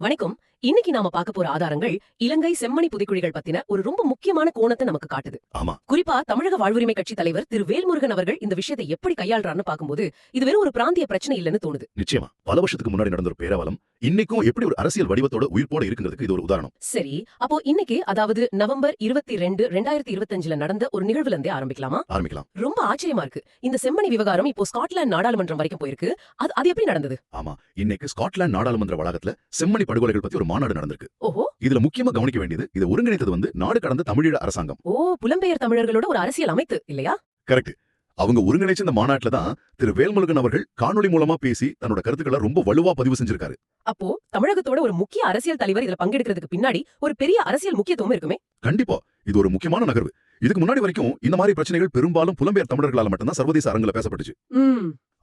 வணக்கம். இன்னைக்கு நாம பார்க்க போற ஆதாரங்கள் இலங்கை செம்மணி புதைக்குழிகள் பத்தின ஒரு ரொம்ப முக்கியமான கோணத்தை நமக்கு காட்டுது. ஆமா. குறிப்பா தமிழக வாழ்வுரிமை கட்சி தலைவர் திரு வேல்முருகன் அவர்கள் இந்த விஷயத்தை எப்படி கையாள்றாருன்னு பார்க்கும்போது இது வெறும் ஒரு பிராந்திய பிரச்சனை இல்லைன்னு தோணுது. நிச்சயமா. பல வருஷத்துக்கு முன்னாடி நடந்த ஒரு பேராவலம் இன்னைக்கும் எப்படி ஒரு அரசியல் வடிவத்தோட உயிர்ப்போட இருக்குங்கிறதுக்கு இது ஒரு உதாரணம். சரி அப்போ இன்னைக்கு அதாவது நவம்பர் இருபத்தி ரெண்டு ரெண்டாயிரத்தி இருபத்தஞ்சுல நடந்த ஒரு நிகழ்வுல இருந்தே ஆரம்பிக்கலாமா? ஆரம்பிக்கலாம். ரொம்ப ஆச்சரியமா இருக்கு. இந்த செம்மணி விவகாரம் இப்போ ஸ்காட்லாந்து நாடாளுமன்றம் வரைக்கும் போயிருக்கு. அது அது எப்படி நடந்தது? ஆமா. இன்னைக்கு ஸ்காட்லாந்து நாடாளுமன்ற வளாகத்துல செம்மணி படுகொலைகள் பத்தி ஒரு மாநாடு நடந்திருக்கு. இதுல முக்கியமா கவனிக்க வேண்டியது இதை ஒருங்கிணைத்தது வந்து நாடு கடந்த தமிழீழ அரசாங்கம். ஓ புலம்பெயர் தமிழர்களோட ஒரு அரசியல் அமைத்து இல்லையா? கரெக்ட். அவங்க ஒருங்கிணைச்ச இந்த மாநாட்டுல தான் திரு வேல்முருகன் அவர்கள் காணொளி மூலமா பேசி தன்னோட கருத்துக்களை ரொம்ப வலுவா பதிவு செஞ்சிருக்காரு. அப்போ தமிழகத்தோட ஒரு முக்கிய அரசியல் தலைவர் இதுல பங்கெடுக்கிறதுக்கு பின்னாடி ஒரு பெரிய அரசியல் முக்கியத்துவம் இருக்குமே? கண்டிப்பா. இது ஒரு முக்கியமான நகர்வு. இதுக்கு முன்னாடி வரைக்கும் இந்த மாதிரி பிரச்சனைகள் பெரும்பாலும் புலம்பெயர் தமிழர்களால மட்டும்தான் சர்வதேச அரங்குல பேசப்பட்டுச்சு.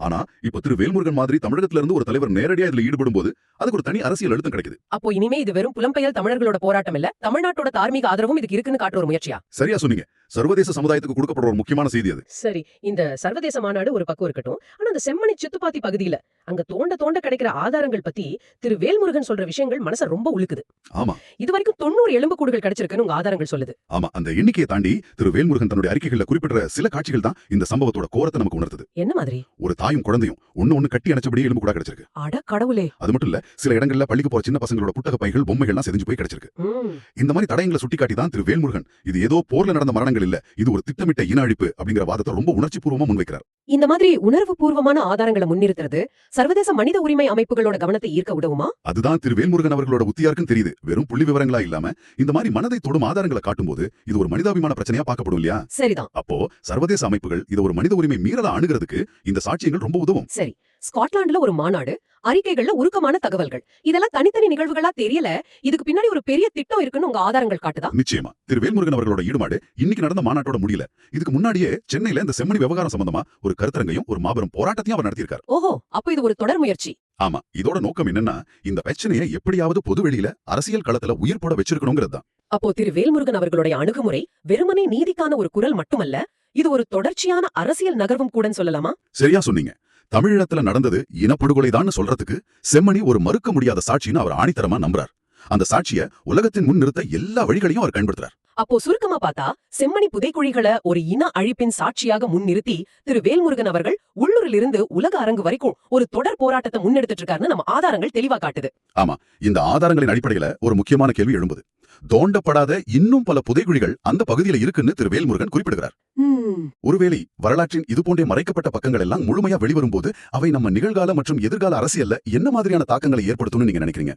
ஆனா இப்ப திரு வேல்முருகன் மாதிரி தமிழகத்துல இருந்து ஒரு தலைவர் நேரடியா இதுல ஈடுபடும் போது அதுக்கு ஒரு தனி அரசியல் அழுத்தம் கிடைக்குது. அப்போ இனிமே இது வெறும் புலம்பெயர் தமிழர்களோட போராட்டம் இல்ல தமிழ்நாட்டோட தார்மீக ஆதரவும் இதுக்கு இருக்குன்னு காட்டுற ஒரு முயற்சியா? சரியா சொன்னீங்க. சர்வதேச சமுதாயத்துக்கு கொடுக்கப்படுற ஒரு முக்கியமான செய்தி அது. சரி இந்த சர்வதேச மாநாடு ஒரு பக்கம் இருக்கட்டும் ஆனா அந்த செம்மணி சித்துப்பாத்தி பகுதியில அங்க தோண்ட தோண்ட கிடைக்கிற ஆதாரங்கள் பத்தி திரு வேல்முருகன் சொல்ற விஷயங்கள் மனச ரொம்ப உழுக்குது ஆமா. இது வரைக்கும் தொண்ணூறு எலும்புக்கூடுகள் கிடைச்சிருக்குன்னு உங்க ஆதாரங்கள் சொல்லுது. ஆமா அந்த எண்ணிக்கையை தாண்டி திரு வேல்முருகன் தன்னுடைய அறிக்கைகள்ல குறிப்பிட்ட சில காட்சிகள் தான் இந்த சம்பவத்தோட கோரத்தை நமக்கு உணர்த்துது. என்ன மாதிரி? ஒரு தாயும் குழந்தையும் ஒண்ணு ஒண்ணு கட்டி அணைச்சபடியே எலும்பு கூட கிடைச்சிருக்கு. அட கடவுளே. அது மட்டும் இல்ல சில இடங்கள்ல பள்ளிக்கு போற சின்ன பசங்களோட புத்தக பைகள் பொம்மைகள்லாம் செஞ்சு போய் கிடைச்சிருக்கு. இந்த மாதிரி தடயங்களை சுட்டிக்காட்டி தான் திரு வேல்முருகன் இது ஏதோ போர்ல நடந்த மரணங்கள் இல்ல. இது ஒரு திட்டமிட்ட இன அழிப்பு அப்படிங்கிற வாதத்தை ரொம்ப உணர்ச்சி பூர்வமா முன்வைக்கிறார். இந்த மாதிரி உணர்வு பூர்வமான ஆதாரங்களை முன்னிறுத்துறது சர்வதேச மனித உரிமை அமைப்புகளோட கவனத்தை ஈர்க்க உதவுமா? அதுதான் திரு வேல்முருகன் அவர்களோட உத்தியா இருக்குன்னு தெரியுது. வெறும் புள்ளி விவரங்களா இல்லாம இந்த மாதிரி மனதை தொடும் ஆதாரங்களை காட்டும்போது இது ஒரு மனிதாபிமான பிரச்சனையா பார்க்கப்படும் இல்லையா? சரிதான். அப்போ சர்வதேச அமைப்புகள் இதை ஒரு மனித உரிமை மீறலா அணுகிறதுக்கு இந்த சாட்சியங்கள் ரொம்ப உதவும். சரி. ஸ்காட்லாந்துல ஒரு மாநாடு அறிக்கைகள்ல உருக்கமான தகவல்கள். இதெல்லாம் தனித்தனி நிகழ்வுகளா தெரியல. இதுக்கு பின்னாடி ஒரு பெரிய திட்டம் இருக்குன்னு உங்க ஆதாரங்கள் காட்டுதா? நிச்சயமா. திரு வேல்முருகன் அவர்களோட ஈடுபாடு இன்னைக்கு நடந்த மாநாட்டோட முடியல. இதுக்கு முன்னாடியே சென்னையில இந்த செம்மணி விவகாரம் சம்பந்தமா ஒரு கருத்தரங்கையும் ஒரு மாபெரும் போராட்டத்தையும் அவர் நடத்தியிருக்காரு. ஓஹோ அப்ப இது ஒரு தொடர் முயற்சி. ஆமா. இதோட நோக்கம் என்னன்னா இந்த பிரச்சனையை எப்படியாவது பொது வெளியில அரசியல் களத்துல உயிர் போட வச்சிருக்கணுங்கிறது தான். அப்போ திரு வேல்முருகன் அவர்களுடைய அணுகுமுறை வெறுமனே நீதிக்கான ஒரு குரல் மட்டுமல்ல இது ஒரு தொடர்ச்சியான அரசியல் நகர்வும் கூடன்னு சொல்லலாமா? சரியா சொன்னீங்க. தமிழீழத்துல நடந்தது இனப்படுகொலைதான்னு சொல்றதுக்கு செம்மணி ஒரு மறுக்க முடியாத சாட்சின்னு அவர் ஆணித்தரமா நம்புறார். அந்த சாட்சிய உலகத்தின் முன் நிறுத்த எல்லா வழிகளையும் அவர் பயன்படுத்துறார். அப்போ சுருக்கமா பார்த்தா செம்மணி புதைக்குழிகளை ஒரு இன அழிப்பின் சாட்சியாக முன்னிறுத்தி திரு வேல்முருகன் அவர்கள் உள்ளூரிலிருந்து உலக அரங்கு வரைக்கும் ஒரு தொடர் போராட்டத்தை முன்னெடுத்துட்டு இருக்காருன்னு நம்ம ஆதாரங்கள் தெளிவா காட்டுது. இந்த ஆதாரங்களின் அடிப்படையில ஒரு முக்கியமான கேள்வி எழும்புது. தோண்டப்படாத இன்னும் பல புதைகுழிகள் அந்த பகுதியில இருக்குன்னு திரு வேல்முருகன் குறிப்பிடுகிறார். ஒருவேளை வரலாற்றின் இது போன்ற மறைக்கப்பட்ட பக்கங்கள் எல்லாம் முழுமையா வெளிவரும்போது அவை நம்ம நிகழ்கால மற்றும் எதிர்கால அரசியல்ல என்ன மாதிரியான தாக்கங்களை ஏற்படுத்தும்னு நீங்க நினைக்கிறீங்க?